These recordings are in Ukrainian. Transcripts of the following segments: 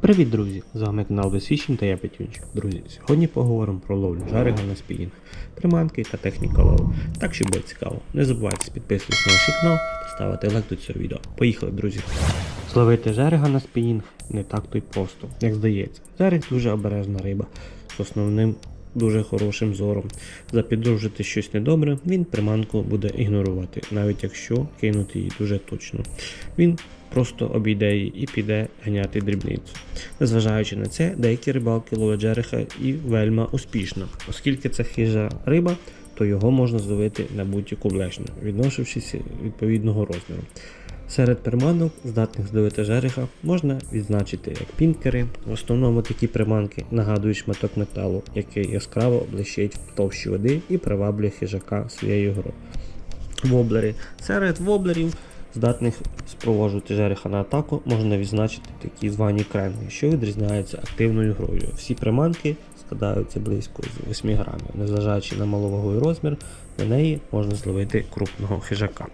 Привіт, друзі! З вами канал Безфішінг та я Петюнчик. Друзі, сьогодні поговоримо про ловлю жарига на спінінг, приманки та техніка лову. Так що буде цікаво. Не забувайте підписуватися на наш канал та ставити лайк до цього відео. Поїхали, друзі! Зловити жарига на спінінг не так то й просто, як здається. Жариг дуже обережна риба з основним дуже хорошим зором. Запідружити щось недобре, він приманку буде ігнорувати, навіть якщо кинути її дуже точно. Він просто обійде її і піде ганяти дрібницю. Незважаючи на це, деякі рибалки ловлять жереха і вельма успішно, оскільки це хижа риба, то його можна зловити на будь-яку блешню, відносившись відповідного розміру. Серед приманок, здатних зловити жереха, можна відзначити як пінкери. В основному такі приманки нагадують шматок металу, який яскраво блищить в товщі води і приваблює хижака своєю грою. Воблери. Серед воблерів, здатних спроводжувати жереха на атаку, можна відзначити такі звані кренги, що відрізняються активною грою. Всі приманки складаються близько з 8 грамів. Незважаючи на маловаговий розмір, на неї можна зловити крупного хижака.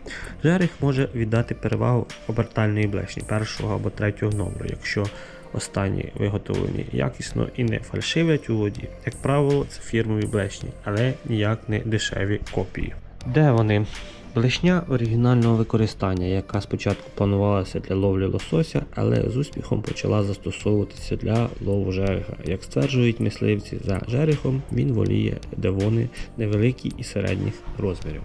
Жерех може віддати перевагу обертальної блешні першого або третього номеру, якщо останні виготовлені якісно і не фальшивлять у воді. Як правило, це фірмові блешні, але ніяк не дешеві копії. Де вони? Блешня оригінального використання, яка спочатку планувалася для ловлі лосося, але з успіхом почала застосовуватися для лову жереха. Як стверджують мисливці за жерехом, він воліє, де вони невеликі і середніх розмірів.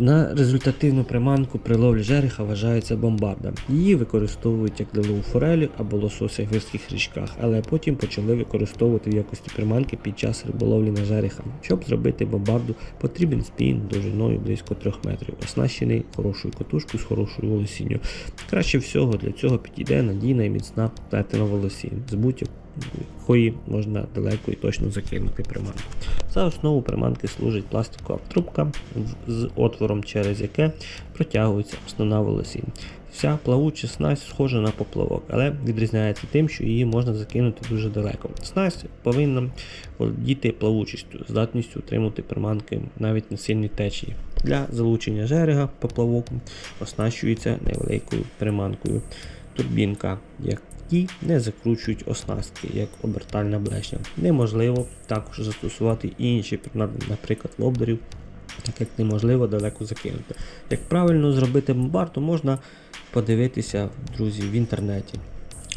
На результативну приманку при ловлі жереха вважається бомбарда. Її використовують як лову форелі або лосося в гірських річках, але потім почали використовувати в якості приманки під час риболовлі на жереха. Щоб зробити бомбарду, потрібен спін довжиною близько 3 метрів, оснащений хорошою катушкою з хорошою волосінню. Краще всього для цього підійде надійна і міцна плетена волосінь з будь-якої можна далеко і точно закинути приманку. За основу приманки служить пластикова трубка з отвором, через яке протягується основна волосінь. Вся плавуча снасть схожа на поплавок, але відрізняється тим, що її можна закинути дуже далеко. Снасть повинна володіти плавучістю, здатністю утримувати приманки навіть на сильній течії. Для залучення жерега поплавок оснащується невеликою приманкою турбінка, які не закручують оснастки, як обертальна блешня. Неможливо також застосувати інші принади, наприклад, лобдерів, так як неможливо далеко закинути. Як правильно зробити бомбарду, можна подивитися, друзі, в інтернеті.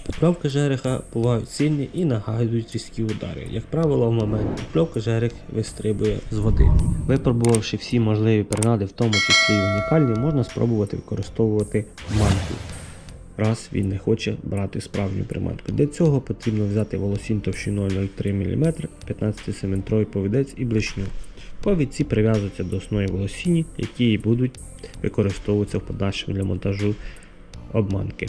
Поплавки жереха бувають сильні і нагадують різкі удари. Як правило, в момент поплавки жерех вистрибує з води. Випробувавши всі можливі принади, в тому числі і унікальні, можна спробувати використовувати манку. Раз він не хоче брати справжню приманку. Для цього потрібно взяти волосінь товщиною 0,3 мм, 15 см повідець і блешню. Повідці прив'язуються до основної волосіні, які будуть використовуватися в подальшому для монтажу обманки.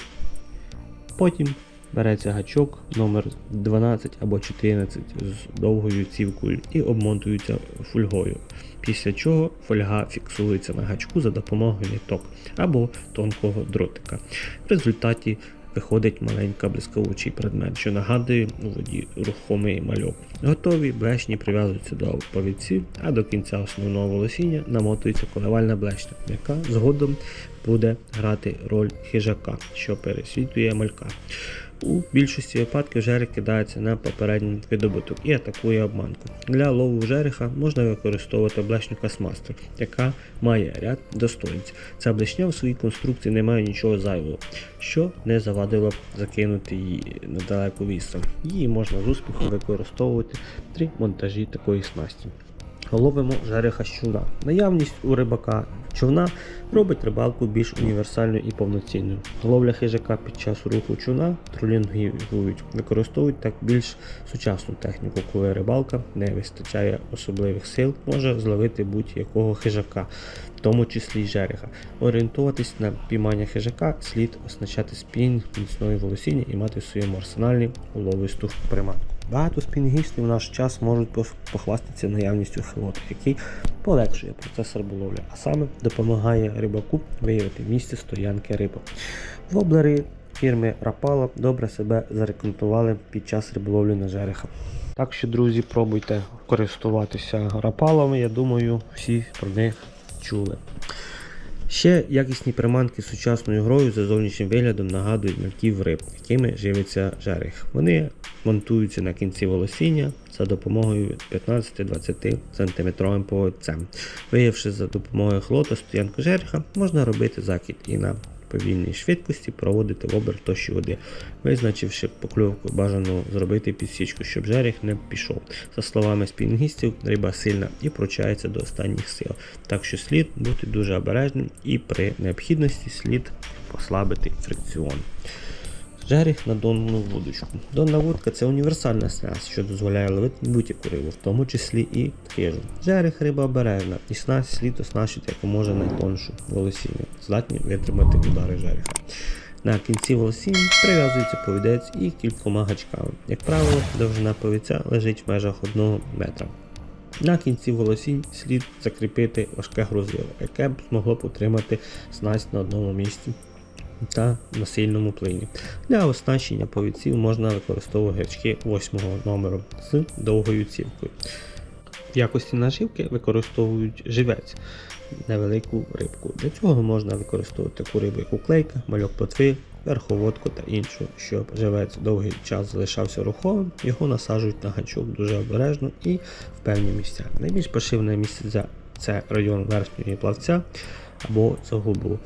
Потім береться гачок номер 12 або 14 з довгою цівкою і обмотується фольгою. Після чого фольга фіксується на гачку за допомогою ниток або тонкого дротика. В результаті виходить маленька блискавучий предмет, що нагадує у воді рухомий мальок. Готові блешні прив'язуються до повідців, а до кінця основного волосіння намотується коливальна блешня, яка згодом буде грати роль хижака, що пересвітлює малька. У більшості випадків жерех кидається на попередній видобуток і атакує обманку. Для лову жереха можна використовувати блешню Касмастер, яка має ряд достоїнць. Ця блешня в своїй конструкції не має нічого зайвого, що не завадило закинути її на далеку відстань. Її можна з успіхом використовувати при монтажі такої снасті. Ловимо жереха човна. Наявність у рибака човна робить рибалку більш універсальною і повноцінною. Ловля хижака під час руху човна тролінгують, використовують так більш сучасну техніку, коли рибалка не вистачає особливих сил, може зловити будь-якого хижака, в тому числі й жереха. Орієнтуватись на піймання хижака слід оснащати спінінг міцної волосіння і мати в своєму арсеналі уловисту приманку. Багато спінгістів в наш час можуть похвастатися наявністю хилота, який полегшує процес риболовлі, а саме допомагає рибаку виявити місце стоянки риби. Воблери фірми Rapala добре себе зарекомендували під час риболовлі на жереха. Так що, друзі, пробуйте користуватися рапалами, я думаю, всі про них чули. Ще якісні приманки з сучасною грою за зовнішнім виглядом нагадують мальків риб, якими живиться жерех. Вони монтуються на кінці волосіння за допомогою 15-20 см поводцем. Виявивши за допомогою хлота стоянку жереха, можна робити закид і на повільній швидкості проводити в оберт тощі води, визначивши покльовку, бажано зробити підсічку, щоб жерех не пішов. За словами спінгістів, риба сильна і пручається до останніх сил, так що слід бути дуже обережним і при необхідності слід послабити фрикціон. Жерех на донну вудочку. Донна вудка це універсальна снасть, що дозволяє ловити будь-яку рибу, в тому числі і хижу. Жерех риба обережна, і снасть слід оснащити якомога найтоншу волосіння, здатні витримати удари жереха. На кінці волосінь прив'язується повідець і кількома гачками. Як правило, довжина повідця лежить в межах 1 метра. На кінці волосінь слід закріпити важке грузило, яке б змогло б утримати снасть на одному місці та на сильному плині. Для оснащення повідців можна використовувати гачки 8 номеру з довгою цівкою. В якості наживки використовують живець, невелику рибку. Для цього можна використовувати таку рибу, як уклейка, мальок плотви, верховодку та іншу, щоб живець довгий час залишався руховим, його насаджують на гачок дуже обережно і в певні місця. Найбільш поширене місце це район верхнього плавця або загублу.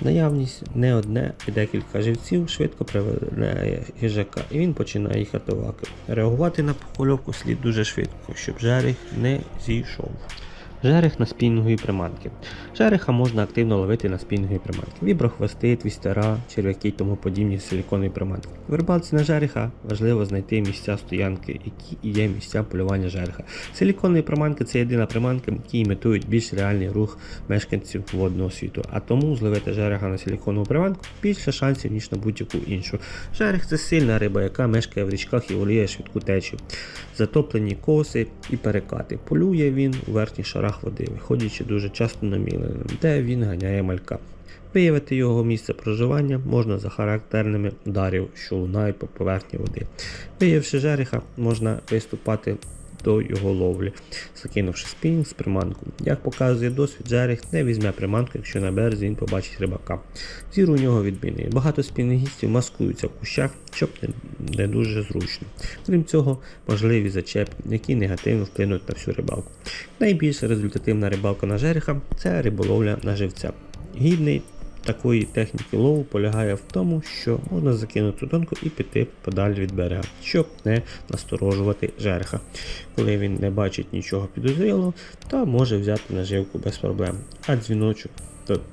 Наявність не одне і декілька живців швидко приведе їжака, і він починає їхати лаки. Реагувати на похольовку слід дуже швидко, щоб жерех не зійшов. Жерех на спінінгові приманки. Жереха можна активно ловити на спінінгові приманки. Віброхвости, твістера, черв'яки і тому подібні силіконові приманки. В рибалці на жереха важливо знайти місця стоянки, які є місця полювання жереха. Силіконові приманки це єдина приманка, які імітують більш реальний рух мешканців водного світу. А тому зловити жереха на силіконову приманку більше шансів, ніж на будь-яку іншу. Жерех це сильна риба, яка мешкає в річках і воліє швидку течію. Затоплені коси і перекати. Полює він у верхніх шарах води, виходячи дуже часто на мілини, де він ганяє малька. Виявити його місце проживання можна за характерними ударів, що лунають по поверхні води. Виявивши жереха, можна виступати до його ловлі, закинувши спінінг з приманку. Як показує досвід, жерех не візьме приманку, якщо на березі він побачить рибака. Зір у нього відмінний. Багато спінінгістів маскуються в кущах, щоб не, дуже зручно. Крім цього, можливі зачепи, які негативно вплинуть на всю рибалку. Найбільш результативна рибалка на жереха це риболовля на живця. Гідний такої техніки лову полягає в тому, що можна закинути донку і піти подалі від берега, щоб не насторожувати жереха. Коли він не бачить нічого підозрілого, то може взяти наживку без проблем. А дзвіночок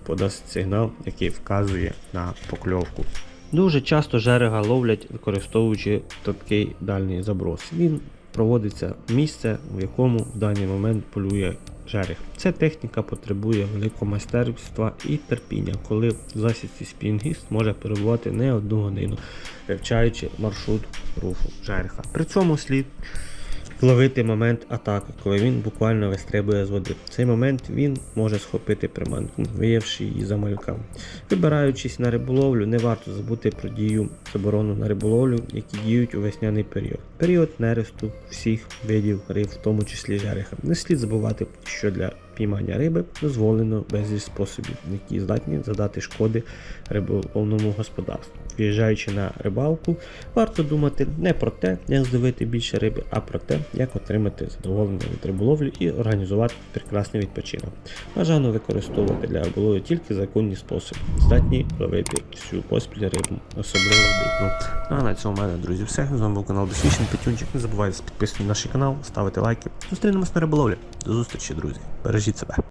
подасть сигнал, який вказує на покльовку. Дуже часто жерега ловлять, використовуючи такий дальній заброс. Він проводиться в місце, в якому в даний момент полює жерех. Ця техніка потребує великого майстерства і терпіння, коли в засідці спінгіст може перебувати не одну годину, вивчаючи маршрут руху жереха. При цьому слід ловити момент атаки, коли він буквально вистрибує з води. В цей момент він може схопити приманку, виявши її за малька. Вибираючись на риболовлю, не варто забути про дію заборону на риболовлю, які діють у весняний період. Період нересту всіх видів риб, в тому числі жереха. Не слід забувати, що для піймання риби дозволено безліч способів, які здатні задати шкоди риболовному господарству. В'їжджаючи на рибалку, варто думати не про те, як зловити більше риби, а про те, як отримати задоволення від риболовлі і організувати прекрасний відпочинок. Бажано використовувати для риболовлі тільки законні способи, здатні ловити всю поспіль рибу, особливо дрібну. Ну а на цьому в мене, друзі, все. З вами був канал Досвідчений Петюнчик. Не забувайте підписуватися на наш канал, ставити лайки. Зустрінемось на риболовлі. До зустрічі, друзі. Бережіть себе.